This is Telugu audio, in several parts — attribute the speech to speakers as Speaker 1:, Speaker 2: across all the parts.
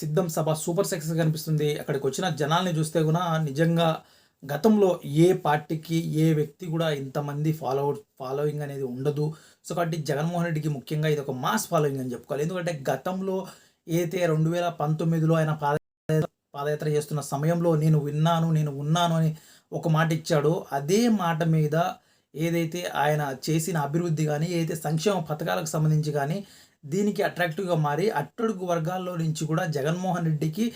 Speaker 1: సిద్ధం సభ సూపర్ సక్సెస్ కనిపిస్తుంది. అక్కడికి వచ్చిన జనాల్ని చూస్తే కూడా నిజంగా గతంలో ఏ పార్టీకి ఏ వ్యక్తి కూడా ఇంతమంది ఫాలో ఫాలోయింగ్ అనేది ఉండదు. సో కాబట్టి జగన్మోహన్ రెడ్డికి ముఖ్యంగా ఇది ఒక మాస్ ఫాలోయింగ్ అని చెప్పుకోవాలి. ఎందుకంటే గతంలో ఏదైతే రెండు వేల పంతొమ్మిదిలో ఆయన పాదయాత్ర పాదయాత్ర చేస్తున్న సమయంలో నేను విన్నాను నేను ఉన్నాను అని ఒక మాట ఇచ్చాడో. అదే మాట మీద ఏదైతే ఆయన చేసిన అభివృద్ధి కానీ ఏదైతే సంక్షేమ పథకాలకు సంబంధించి కానీ దీనికి అట్రాక్టివ్గా మారి అట్టడుగు వర్గాల్లో నుంచి కూడా జగన్మోహన్ రెడ్డికి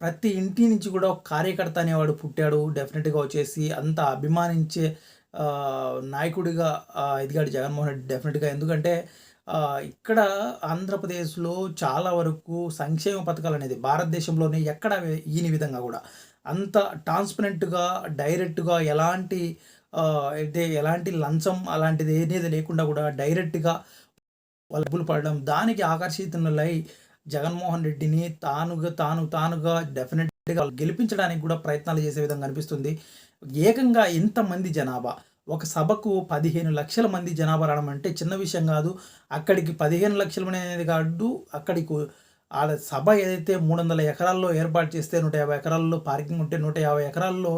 Speaker 1: ప్రతి ఇంటి నుంచి కూడా ఒక కార్యకర్త అనేవాడు పుట్టాడు. డెఫినెట్గా వచ్చేసి అంత అభిమానించే నాయకుడిగా ఎదిగాడు జగన్మోహన్ రెడ్డి డెఫినెట్గా ఎందుకంటే ఇక్కడ ఆంధ్రప్రదేశ్లో చాలా వరకు సంక్షేమ పథకాలు అనేది భారతదేశంలోనే ఎక్కడ ఈని విధంగా కూడా అంత ట్రాన్స్పరెంట్గా డైరెక్ట్గా ఎలాంటి అయితే ఎలాంటి లంచం అలాంటిది ఏనేది లేకుండా కూడా డైరెక్ట్గా వాళ్ళ డబ్బులు పడడం దానికి ఆకర్షితులై జగన్మోహన్ రెడ్డిని తానుగా తాను తానుగా డెఫినెట్గా గెలిపించడానికి కూడా ప్రయత్నాలు చేసే విధంగా అనిపిస్తుంది. ఏకంగా ఎంతమంది జనాభా ఒక సభకు పదిహేను లక్షల మంది జనాభా రావడం అంటే చిన్న విషయం కాదు. అక్కడికి పదిహేను లక్షలు అనేది కాదు అక్కడికి ఆ సభ ఏదైతే మూడు వందల ఎకరాల్లో ఏర్పాటు చేస్తే నూట యాభై ఎకరాల్లో పార్కింగ్ ఉంటే నూట యాభై ఎకరాల్లో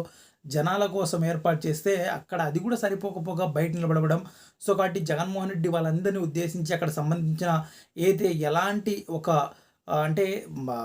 Speaker 1: జనాల కోసం ఏర్పాటు చేస్తే అక్కడ అది కూడా సరిపోకపోగా బయట నిలబడవడం. సో కాబట్టి జగన్మోహన్ రెడ్డి వాళ్ళందరినీ ఉద్దేశించి అక్కడ సంబంధించిన ఏదైతే ఎలాంటి ఒక అంటే మా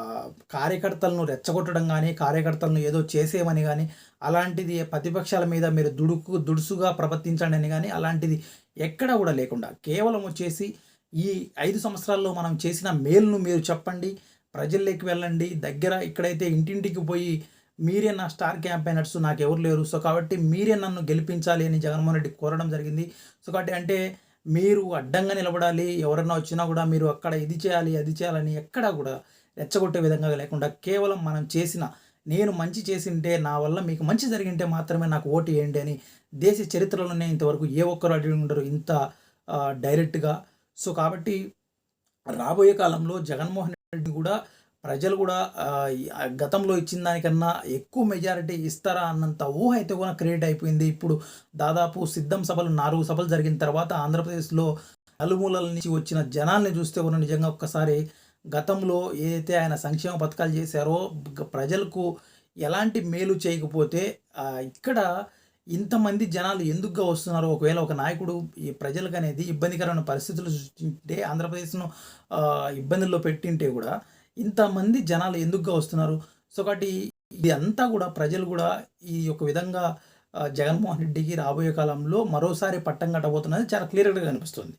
Speaker 1: కార్యకర్తలను రెచ్చగొట్టడం కానీ కార్యకర్తలను ఏదో చేసేమని కానీ అలాంటిది ప్రతిపక్షాల మీద మీరు దుడుకు దుడుసుగా ప్రవర్తించండి అని కానీ అలాంటిది ఎక్కడ కూడా లేకుండా కేవలం వచ్చేసి ఈ ఐదు సంవత్సరాల్లో మనం చేసిన మేలును మీరు చెప్పండి. ప్రజల్లోకి వెళ్ళండి. దగ్గర ఇక్కడైతే ఇంటింటికి పోయి మీరే నా స్టార్ క్యాంపెయినర్స్ నాకు ఎవరు లేరు. సో కాబట్టి మీరే నన్ను గెలిపించాలి అని జగన్మోహన్ రెడ్డి కోరడం జరిగింది. సో కాబట్టి అంటే మీరు అడ్డంగా నిలబడాలి. ఎవరైనా వచ్చినా కూడా మీరు అక్కడ ఇది చేయాలి అది చేయాలని ఎక్కడా కూడా రెచ్చగొట్టే విధంగా లేకుండా కేవలం మనం చేసిన నేను మంచి చేసింటే నా వల్ల మీకు మంచి జరిగింటే మాత్రమే నాకు ఓటు వేయండి అని దేశ చరిత్రలోనే ఇంతవరకు ఏ ఒక్కరు అడిగి ఉండరు. ఇంత డైరెక్ట్గా. సో కాబట్టి రాబోయే కాలంలో జగన్మోహన్ రెడ్డి కూడా ప్రజలు కూడా గతంలో ఇచ్చిన దానికన్నా ఎక్కువ మెజారిటీ ఇస్తారా అన్నంత ఊహ అయితే కూడా క్రియేట్ అయిపోయింది. ఇప్పుడు దాదాపు సిద్ధం సభలు నాలుగు సభలు జరిగిన తర్వాత ఆంధ్రప్రదేశ్లో నలుమూలల నుంచి వచ్చిన జనాల్ని చూస్తే కూడా నిజంగా ఒక్కసారి గతంలో ఏదైతే ఆయన సంక్షేమ పథకాలు చేశారో ప్రజలకు ఎలాంటి మేలు చేయకపోతే ఇక్కడ ఇంతమంది జనాలు ఎందుకుగా వస్తున్నారో ఒకవేళ ఒక నాయకుడు ఈ ప్రజలకు అనేది ఇబ్బందికరమైన పరిస్థితులు సృష్టింటే ఆంధ్రప్రదేశ్ను ఇబ్బందుల్లో పెట్టింటే కూడా ఇంతమంది జనాలు ఎందుకుగా వస్తున్నారు? సో కాబట్టి ఇది అంతా కూడా ప్రజలు కూడా ఈ యొక్క విధంగా జగన్మోహన్ రెడ్డికి రాబోయే కాలంలో మరోసారి పట్టం కట్టబోతున్నది చాలా క్లియర్గా కనిపిస్తుంది.